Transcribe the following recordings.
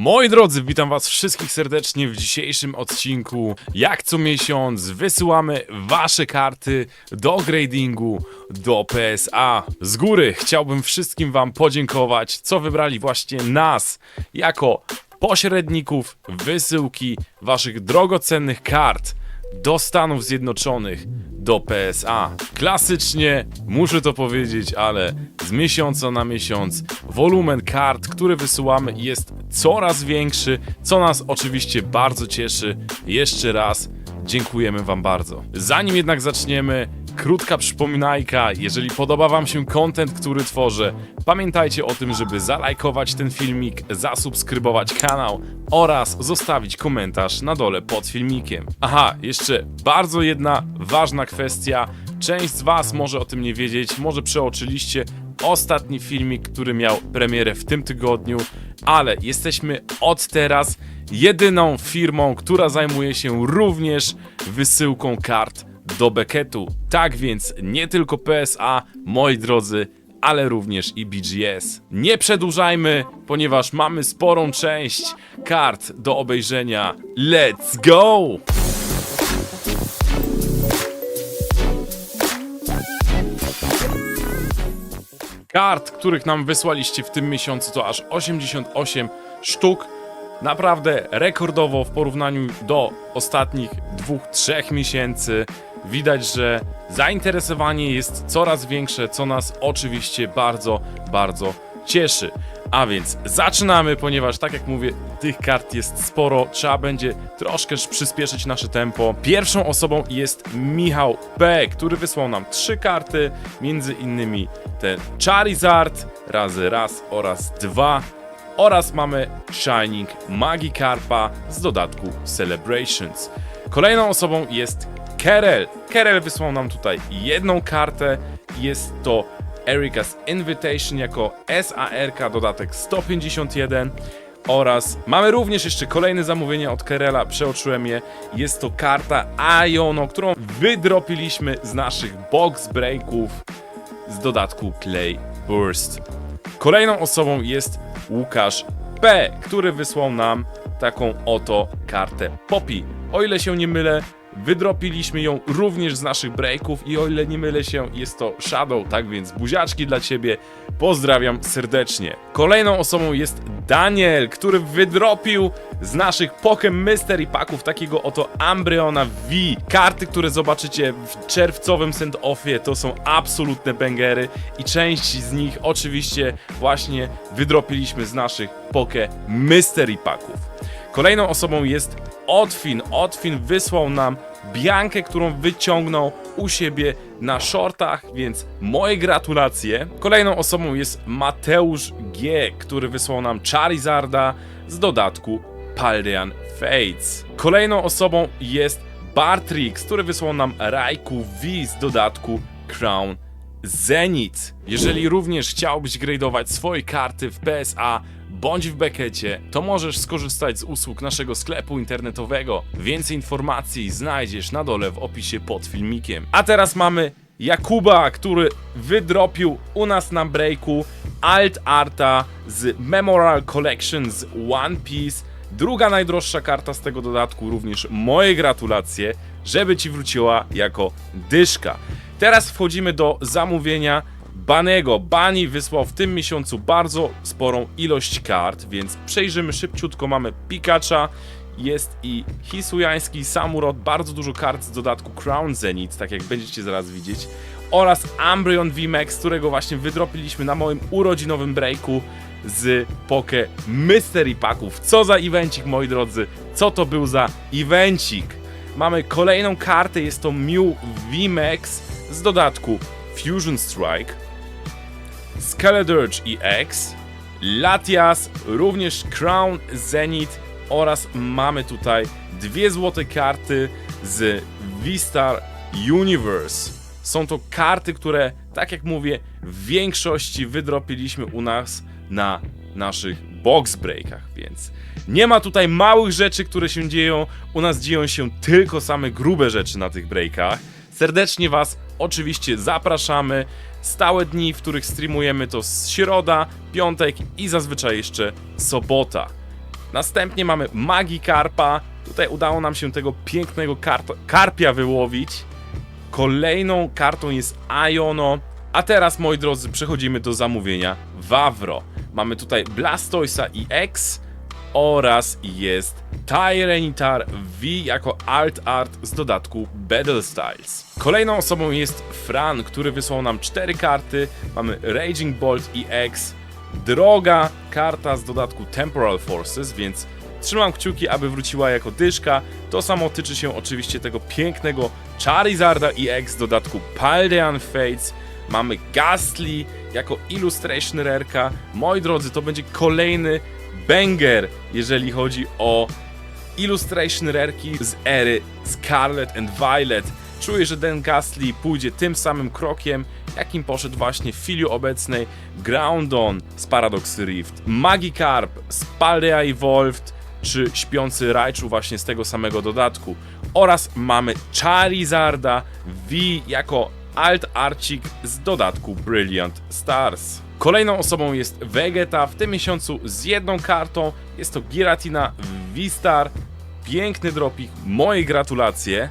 Moi drodzy, witam was wszystkich serdecznie w dzisiejszym odcinku. Jak co miesiąc wysyłamy wasze karty do gradingu do PSA. Z góry chciałbym wszystkim wam podziękować, co wybrali właśnie nas jako pośredników wysyłki waszych drogocennych kart do Stanów Zjednoczonych, do PSA. Klasycznie, muszę to powiedzieć, ale z miesiąca na miesiąc wolumen kart, który wysyłamy jest coraz większy, co nas oczywiście bardzo cieszy. Jeszcze raz dziękujemy Wam bardzo. Zanim jednak zaczniemy, krótka przypominajka, jeżeli podoba Wam się content, który tworzę, pamiętajcie o tym, żeby zalajkować ten filmik, zasubskrybować kanał oraz zostawić komentarz na dole pod filmikiem. Aha, jeszcze bardzo jedna ważna kwestia. Część z Was może o tym nie wiedzieć, może przeoczyliście ostatni filmik, który miał premierę w tym tygodniu, ale jesteśmy od teraz jedyną firmą, która zajmuje się również wysyłką kart do Becketu. Tak więc nie tylko PSA, moi drodzy, ale również i BGS. Nie przedłużajmy, ponieważ mamy sporą część kart do obejrzenia. Let's go! Kart, których nam wysłaliście w tym miesiącu to aż 88 sztuk. Naprawdę rekordowo w porównaniu do ostatnich dwóch, trzech miesięcy. Widać, że zainteresowanie jest coraz większe, co nas oczywiście bardzo, bardzo cieszy. A więc zaczynamy, ponieważ tak jak mówię, tych kart jest sporo, trzeba będzie troszkę przyspieszyć nasze tempo. Pierwszą osobą jest Michał P., który wysłał nam trzy karty, między innymi ten Charizard razy raz oraz dwa oraz mamy Shining Magikarpa z dodatku Celebrations. Kolejną osobą jest Kerel. Kerel wysłał nam tutaj jedną kartę. Jest to Erika's Invitation jako SARK dodatek 151 oraz mamy również jeszcze kolejne zamówienie od Kerela, przeoczyłem je. Jest to karta Iono, którą wydropiliśmy z naszych box breaków z dodatku Clay Burst. Kolejną osobą jest Łukasz P., który wysłał nam taką oto kartę Poppy. O ile się nie mylę, wydropiliśmy ją również z naszych breaków i o ile nie mylę się, jest to Shadow, tak więc buziaczki dla ciebie. Pozdrawiam serdecznie. Kolejną osobą jest Daniel, który wydropił z naszych Pokem Mystery Packów takiego oto Ambryona V. Karty, które zobaczycie w czerwcowym send-offie to są absolutne bangery i część z nich oczywiście właśnie wydropiliśmy z naszych Poke Mystery Packów. Kolejną osobą jest Otwin. Otwin wysłał nam Biankę, którą wyciągnął u siebie na shortach, więc moje gratulacje. Kolejną osobą jest Mateusz G, który wysłał nam Charizarda z dodatku Paldean Fates. Kolejną osobą jest Bartrix, który wysłał nam Raikou V z dodatku Crown Zenith. Jeżeli również chciałbyś gradeować swoje karty w PSA bądź w Beckecie, to możesz skorzystać z usług naszego sklepu internetowego. Więcej informacji znajdziesz na dole w opisie pod filmikiem. A teraz mamy Jakuba, który wydropił u nas na breaku Alt Arta z Memorial Collection z One Piece. Druga najdroższa karta z tego dodatku, również moje gratulacje, żeby ci wróciła jako dyszka. Teraz wchodzimy do zamówienia Banego. Bani wysłał w tym miesiącu bardzo sporą ilość kart, więc przejrzymy szybciutko. Mamy Pikacha, jest i Hisujański Samurot, bardzo dużo kart z dodatku Crown Zenith, tak jak będziecie zaraz widzieć, oraz Ambryon VMAX, którego właśnie wydropiliśmy na moim urodzinowym breaku z Poke Mystery Packów. Co za evencik, moi drodzy, co to był za evencik? Mamy kolejną kartę, jest to Mew VMAX z dodatku Fusion Strike, Skeledurge EX, Latias, również Crown Zenith oraz mamy tutaj dwie złote karty z V-Star Universe. Są to karty, które, tak jak mówię, w większości wydropiliśmy u nas na naszych box breakach, więc nie ma tutaj małych rzeczy, które się dzieją. U nas dzieją się tylko same grube rzeczy na tych breakach. Serdecznie Was oczywiście zapraszamy. Stałe dni, w których streamujemy to środa, piątek i zazwyczaj jeszcze sobota. Następnie mamy Magikarpa. Tutaj udało nam się tego pięknego karpia wyłowić. Kolejną kartą jest Iono. A teraz, moi drodzy, przechodzimy do zamówienia Wawro. Mamy tutaj Blastoisa EX oraz jest Tyranitar V jako Alt Art z dodatku Battle Styles. Kolejną osobą jest Fran, który wysłał nam cztery karty. Mamy Raging Bolt EX, droga karta z dodatku Temporal Forces, więc trzymam kciuki, aby wróciła jako dyszka. To samo tyczy się oczywiście tego pięknego Charizarda EX z dodatku Paldean Fates. Mamy Gastly jako Illustration Rareka. Moi drodzy, to będzie kolejny banger, jeżeli chodzi o Illustration Rareki z ery Scarlet and Violet. Czuję, że Dan Gastly pójdzie tym samym krokiem, jakim poszedł właśnie w chwili obecnej Groundon z Paradox Rift, Magikarp z Paldea Evolved, czy śpiący Raichu właśnie z tego samego dodatku. Oraz mamy Charizarda V jako Alt Arcik z dodatku Brilliant Stars. Kolejną osobą jest Vegeta w tym miesiącu z jedną kartą. Jest to Giratina V-Star. Piękny dropik, moje gratulacje.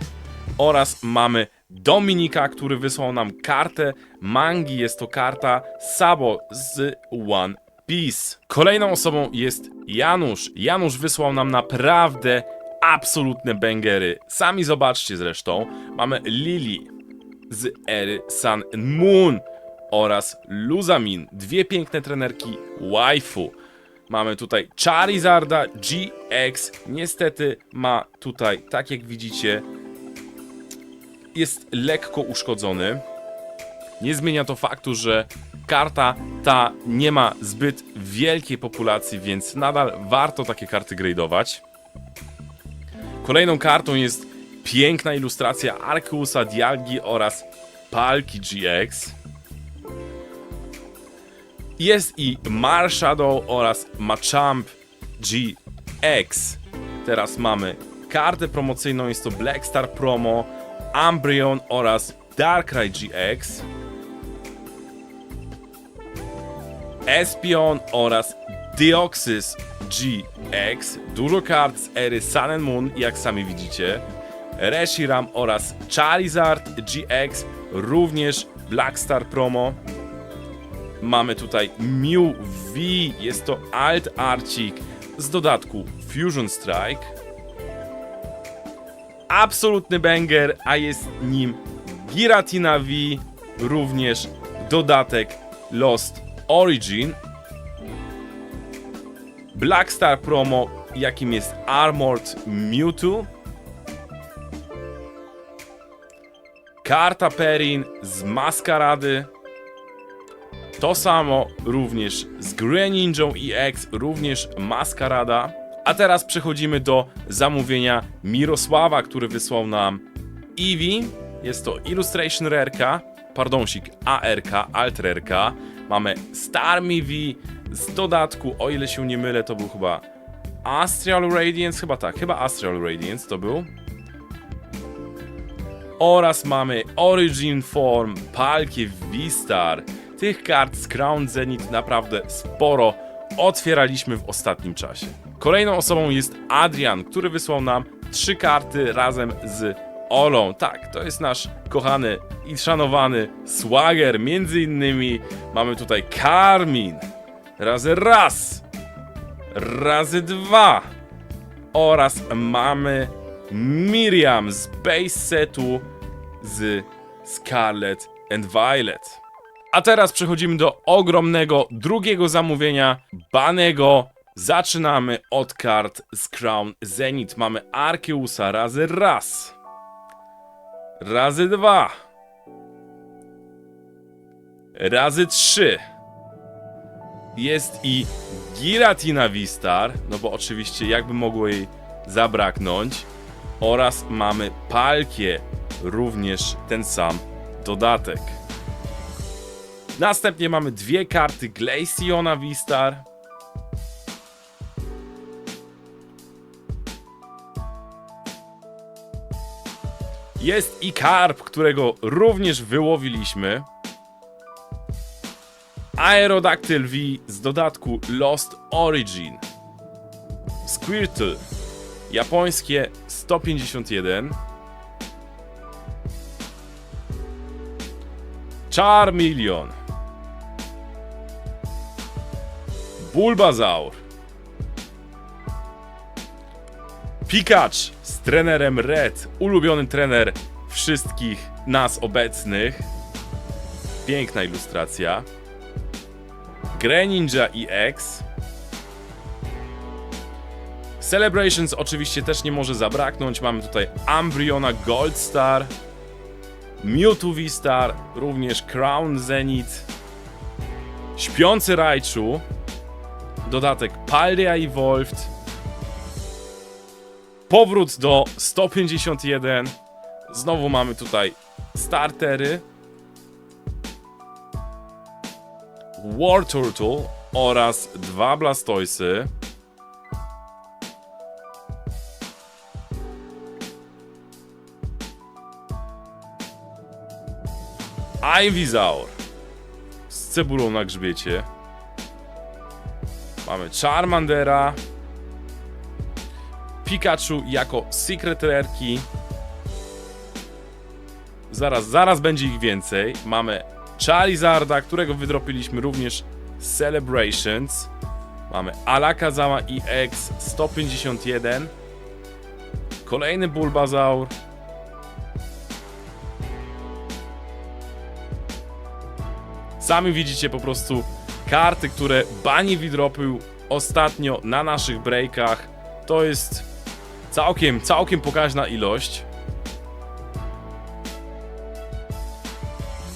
Oraz mamy Dominika, który wysłał nam kartę mangi. Jest to karta Sabo z One Piece. Kolejną osobą jest Janusz. Janusz wysłał nam naprawdę absolutne bangery. Sami zobaczcie zresztą. Mamy Lili z ery Sun Moon oraz Luzamin. Dwie piękne trenerki waifu. Mamy tutaj Charizarda GX. Niestety ma tutaj, tak jak widzicie, jest lekko uszkodzony. Nie zmienia to faktu, że karta ta nie ma zbyt wielkiej populacji, więc nadal warto takie karty gradeować. Kolejną kartą jest piękna ilustracja Arceusa Dialgi oraz Palki GX. Jest i Marshadow oraz Machamp GX. Teraz mamy kartę promocyjną, jest to Black Star Promo, Umbreon oraz Darkrai GX. Espion oraz Deoxys GX. Dużo kart z ery Sun and Moon, jak sami widzicie. Reshiram oraz Charizard GX, również Black Star Promo. Mamy tutaj Mew V, jest to Alt Arcik z dodatku Fusion Strike. Absolutny banger, a jest nim Giratina V, również dodatek Lost Origin. Black Star Promo, jakim jest Armored Mewtwo. Karta Perin z Maskarady. To samo również z Greninją EX, również Maskarada. A teraz przechodzimy do zamówienia Mirosława, który wysłał nam Eevee. Jest to Illustration Rareka, pardonsik ARK, Alt Rareka. Mamy Starmie V z dodatku, o ile się nie mylę, to był chyba Astral Radiance, chyba tak, chyba Astral Radiance to był. Oraz mamy Origin Form, Palkie V-Star. Tych kart z Crown Zenith naprawdę sporo otwieraliśmy w ostatnim czasie. Kolejną osobą jest Adrian, który wysłał nam trzy karty razem z Olą. Tak, to jest nasz kochany i szanowany Swagger. Między innymi mamy tutaj Karmin. Razy raz. Razy dwa. Oraz mamy Miriam z base setu z Scarlet and Violet. A teraz przechodzimy do ogromnego drugiego zamówienia Banego. Zaczynamy od kart z Crown Zenith. Mamy Arkeusa razy raz. Razy dwa. Razy trzy. Jest i Giratina Vistar, no bo oczywiście jakby mogło jej zabraknąć. Oraz mamy Palkie, również ten sam dodatek. Następnie mamy dwie karty Glaceona Vistar. Jest i karp, którego również wyłowiliśmy. Aerodactyl V z dodatku Lost Origin. Squirtle. Japońskie 151. Charmeleon. Bulbazaur. Pikacz z trenerem Red, ulubiony trener wszystkich nas obecnych. Piękna ilustracja. Greninja EX. Celebrations oczywiście też nie może zabraknąć. Mamy tutaj Ambryona Gold Star, Mewtwo V-Star, również Crown Zenith, Śpiący Raichu, dodatek Paldea Evolved, powrót do 151, znowu mamy tutaj startery, War Turtle oraz dwa Blastoisy. Ivysaur z cebulą na grzbiecie. Mamy Charmandera. Pikachu jako Secret Rareki. Zaraz, zaraz będzie ich więcej. Mamy Charizarda, którego wydropiliśmy również Celebrations. Mamy Alakazama EX 151. Kolejny Bulbazaur. Sami widzicie po prostu karty, które Bani wydropił ostatnio na naszych breakach. To jest całkiem, całkiem pokaźna ilość.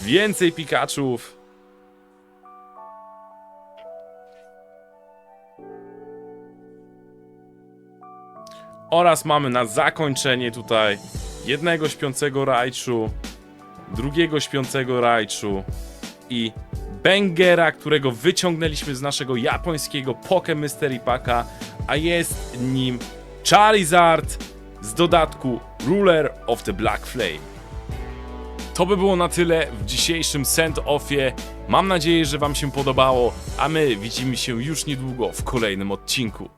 Więcej Pikachów. Oraz mamy na zakończenie tutaj jednego śpiącego Raichu, drugiego śpiącego Raichu i Bengera, którego wyciągnęliśmy z naszego japońskiego Poke Mystery Packa, a jest nim Charizard z dodatku Ruler of the Black Flame. To by było na tyle w dzisiejszym send-offie. Mam nadzieję, że Wam się podobało, a my widzimy się już niedługo w kolejnym odcinku.